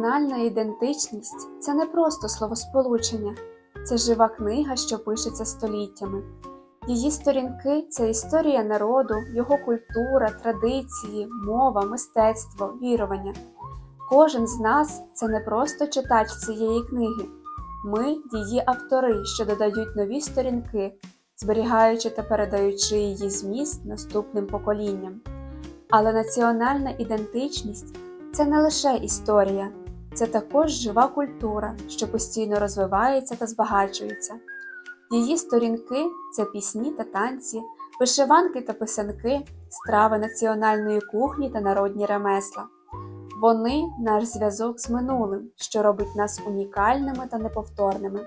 Національна ідентичність це не просто словосполучення, це жива книга, що пишеться століттями. Її сторінки це історія народу, його культура, традиції, мова, мистецтво, вірування. Кожен з нас це не просто читач цієї книги. Ми її автори, що додають нові сторінки, зберігаючи та передаючи її зміст наступним поколінням. Але національна ідентичність це не лише історія, це також жива культура, що постійно розвивається та збагачується. Її сторінки це пісні та танці, вишиванки та писанки, страви національної кухні та народні ремесла. Вони наш зв'язок з минулим, що робить нас унікальними та неповторними.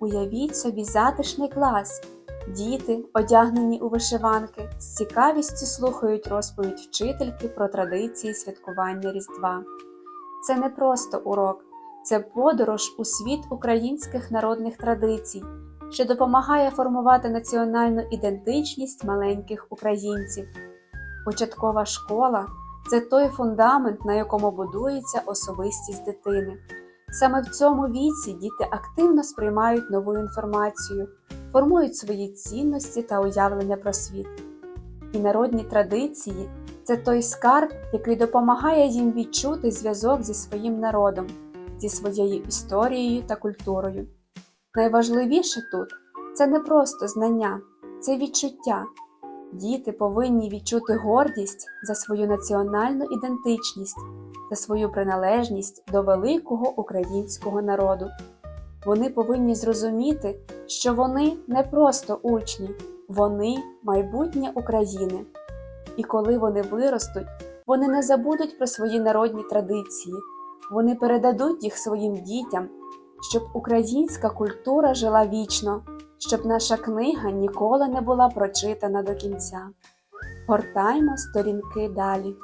Уявіть собі затишний клас. Діти, одягнені у вишиванки, з цікавістю слухають розповідь вчительки про традиції святкування Різдва. Це не просто урок, це подорож у світ українських народних традицій, що допомагає формувати національну ідентичність маленьких українців. Початкова школа це той фундамент, на якому будується особистість дитини. Саме в цьому віці діти активно сприймають нову інформацію, формують свої цінності та уявлення про світ. І народні традиції це той скарб, який допомагає їм відчути зв'язок зі своїм народом, зі своєю історією та культурою. Найважливіше тут це не просто знання, це відчуття. Діти повинні відчути гордість за свою національну ідентичність та свою приналежність до великого українського народу. Вони повинні зрозуміти, що вони не просто учні, вони майбутнє України. І коли вони виростуть, вони не забудуть про свої народні традиції, вони передадуть їх своїм дітям, щоб українська культура жила вічно, щоб наша книга ніколи не була прочитана до кінця. Гортаймо сторінки далі.